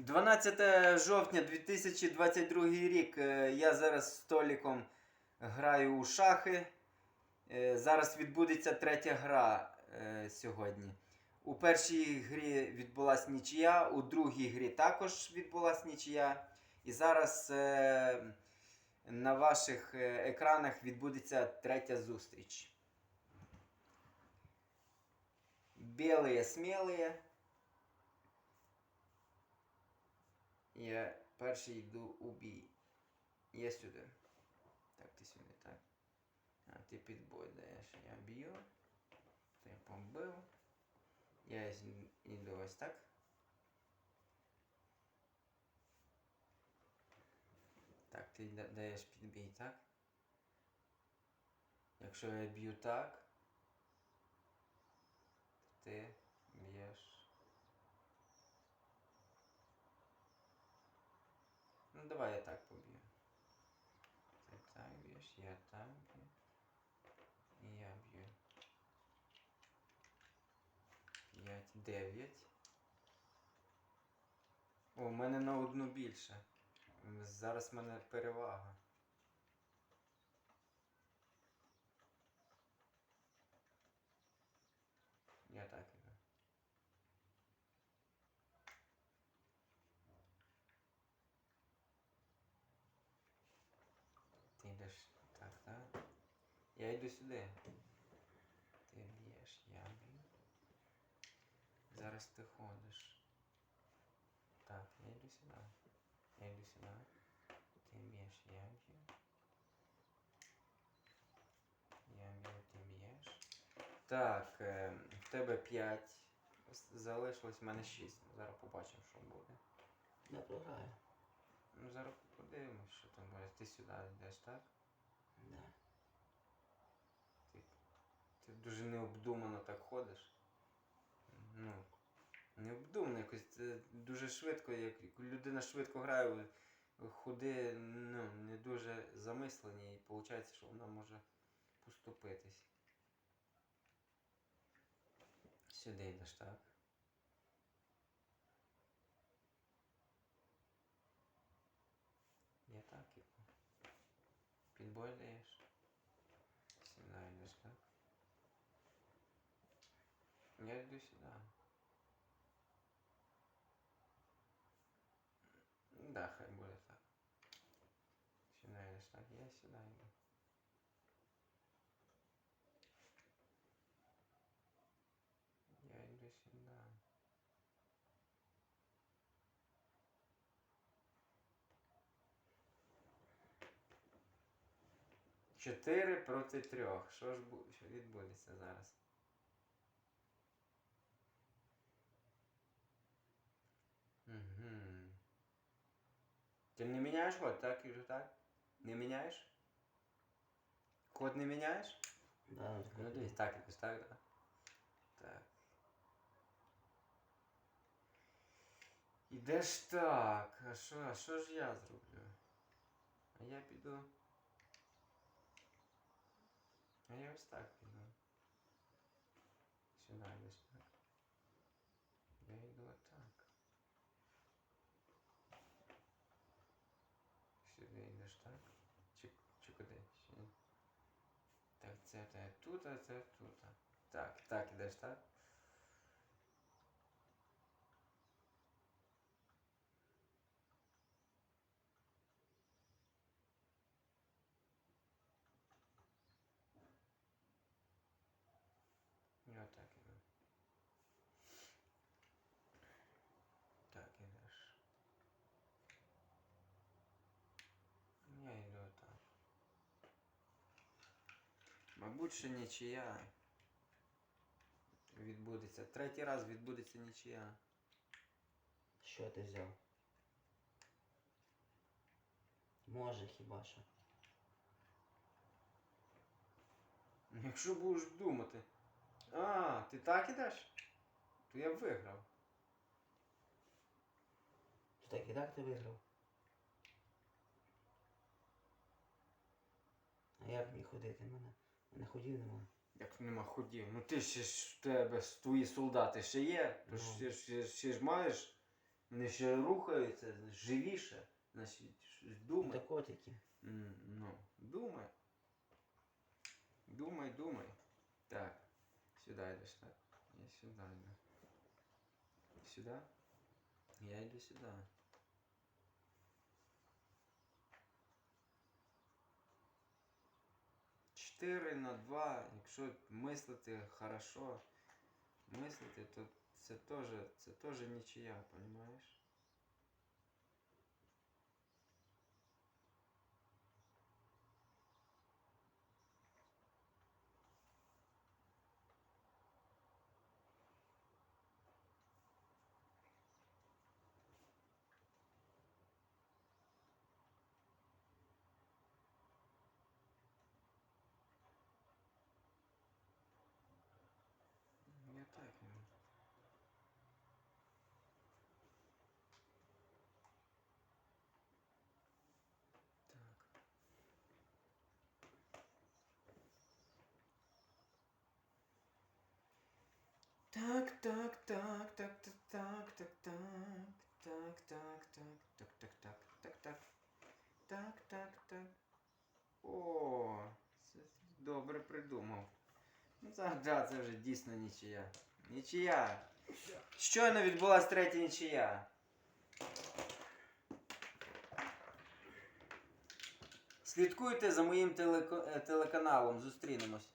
12 жовтня 2022 рік. Е, Я зараз з Толіком граю у шахи. Е, Зараз відбудеться третя гра е, сьогодні. У першій грі відбулась нічия, у другій грі також відбулась нічия. І зараз на ваших екранах відбудеться третя зустріч. Білые смілые. Я перший йду у бій. Я сюди. Так, ти сюди, так. А ти підбой даєш. Я б'ю. Ти побив. Я йду ось так. Так, ти да- даєш підбій, так? Якщо я б'ю так, то ти б'єш. Ну давай я так поб'ю. Ти так б'єш, я так б'ю. І я б'ю. 5, 9. О, у мене на одну більше. Зараз в мене перевага. Я так іду. Ти йдеш так, так? Я йду сюди. Ти б'єш, я б'ю. Зараз ти ходиш. Так, я йду сюди. Я йду сюди. Ти б'єш, я б'ю. Я б'ю, ти б'єш. Так, е, в тебе 5. Залишилось в мене 6. Зараз побачимо, що буде. Я програю. Ну зараз подивимось, що там буде. Ти сюди йдеш, так? Да. Ти, дуже необдумано так ходиш. Ну, необдумано якось. Це дуже швидко, як людина швидко грає, ходи ну, не дуже замислені, і виходить, що вона може поступитись. Сюди йдеш, так? Я так іду. Підбой даєш. Сюди йдеш, так? Я йду сюди. Да, хай буде так. Сюди йдеш, так? Я сюди йду. Я йду сюди. Чотири проти трьох. Що ж бу- що відбудеться зараз? Ти не міняєш ход, так і вже так? Не міняєш? Код не міняєш? Да, ну, Ну дивись, так якось так, да? Так. Ідеш так. А що, а що ж я зроблю? А я піду. А я ось так піду. Сюди йдеш Йдеш так. Чи, чи куди? Так, це це тут, а це тут. Так, так, ідеш так. І отак іду. Так, ідеш. Я йду отак. Мабуть, що нічия відбудеться. Третій раз відбудеться нічия. Що ти взяв? Може хіба що. Ну, Якщо будеш думати. А, ти так ідеш? То я виграв. То так і так ти виграв. А як мені ходити? Мене, мене ходів нема. Як нема ходів. Ну ти ще ж в тебе твої солдати ще є. То ж Ну. ще, ще, ще ж маєш Вони ще рухаються живіше. Значить, щось думай. котики. М, Ну, думай. Думай, думай. Так. Сюди йдеш, так. Я сюди йду. Сюди? Я йду сюди. Чотири на два, якщо мислити хорошо, мислити, то це теж, це теж нічия, розумієш? Я так. ну. Так. Так, так, так, так, так, так, так, так, так, так, так, так, так, так, так, так, так, так. О, це добре придумав. Ну так, да, це вже дійсно нічия. Нічия. Щойно відбулась третя нічия. Слідкуйте за моїм е, телеканалом, зустрінемось.